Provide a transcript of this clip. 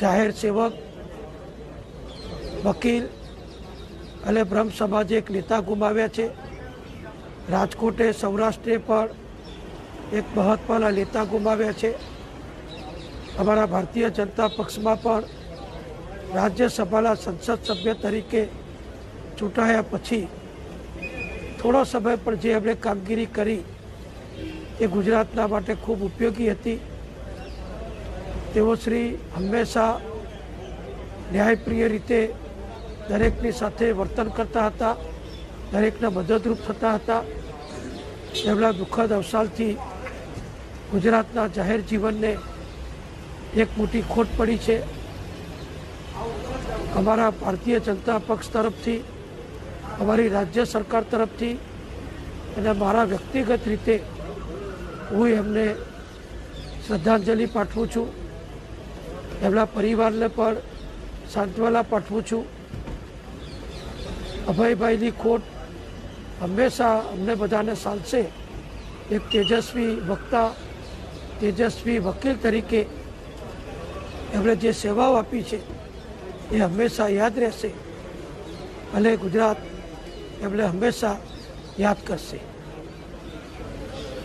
જાહેર સેવક, વકીલ અને બ્રહ્મ સમાજે એક નેતા ગુમાવ્યા છે. રાજકોટે સૌરાષ્ટ્રે પણ એક મહત્વના નેતા ગુમાવ્યા છે. અમારા ભારતીય જનતા પક્ષમાં પણ રાજ્યસભાના સંસદ સભ્ય તરીકે ચૂંટાયા પછી થોડો સમય પણ જે એમણે કામગીરી કરી એ ગુજરાતના માટે ખૂબ ઉપયોગી હતી. તેઓ શ્રી હંમેશા ન્યાયપ્રિય રીતે દરેકની સાથે વર્તન કરતા હતા, દરેકને મદદરૂપ થતા હતા. એમના દુઃખદ અવસાનથી ગુજરાતના જાહેર જીવનને એક મોટી ખોટ પડી છે. અમારા ભારતીય જનતા પક્ષ તરફથી, અમારી રાજ્ય સરકાર તરફથી અને મારા વ્યક્તિગત રીતે હું એમને શ્રદ્ધાંજલિ પાઠવું છું. એમના પરિવારને પણ સાંત્વના પાઠવું છું. અભયભાઈની ખોટ હંમેશા અમને બધાને સાલશે. એક તેજસ્વી વક્તા, તેજસ્વી વકીલ તરીકે એમણે જે સેવાઓ આપી છે, એ હંમેશા યાદ રહેશે. અને ગુજરાત એમણે હંમેશા યાદ કરશે.